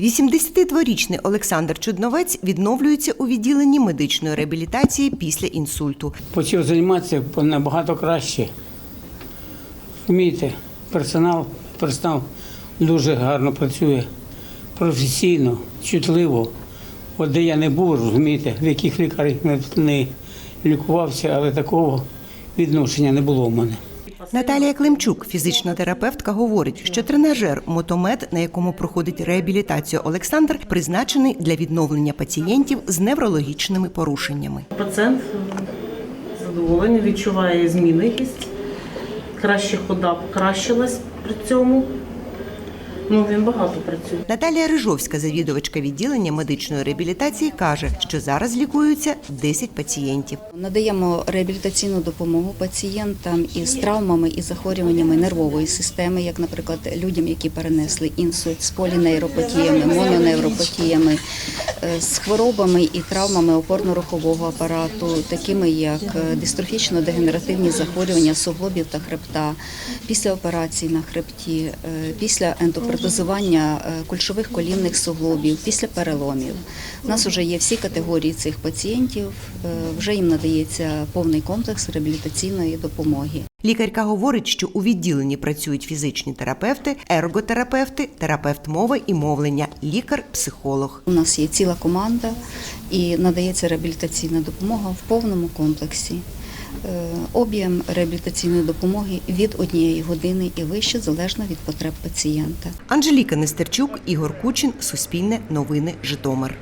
82-річний Олександр Чудновець відновлюється у відділенні медичної реабілітації після інсульту. почав займатися набагато краще. Розумієте, персонал, персонал дуже гарно працює, професійно, чутливо. От де я не був, розумієте, в яких лікарях не лікувався, але такого відношення не було в мене. Наталія Климчук, фізична терапевтка, говорить, що тренажер мотомед, на якому проходить реабілітацію Олександр, призначений для відновлення пацієнтів з неврологічними порушеннями. Пацієнт задоволений, відчуває зміни якісь. Краще хода покращилась при цьому. Ну, він багато працює. Наталія Рижовська, завідувачка відділення медичної реабілітації, каже, що зараз лікуються 10 пацієнтів. Надаємо реабілітаційну допомогу пацієнтам із травмами і захворюваннями нервової системи, як, наприклад, людям, які перенесли інсульт з полінейропатіями, мононейропатіями, е, з хворобами і травмами опорно-рухового апарату, такими як е, дистрофічно-дегенеративні захворювання суглобів та хребта, після операцій на хребті, е, після ендопротезування е, кульшових колінних суглобів, після переломів. У нас вже є всі категорії цих пацієнтів, вже їм надається повний комплекс реабілітаційної допомоги. Лікарка говорить, що у відділенні працюють фізичні терапевти, ерготерапевти, терапевт мови і мовлення, лікар-психолог. У нас є ціла команда і надається реабілітаційна допомога в повному комплексі. Е, Об'єм реабілітаційної допомоги від однієї години і вище залежно від потреб пацієнта. Анжеліка Нестерчук, Ігор Кучин, Суспільне новини, Житомир.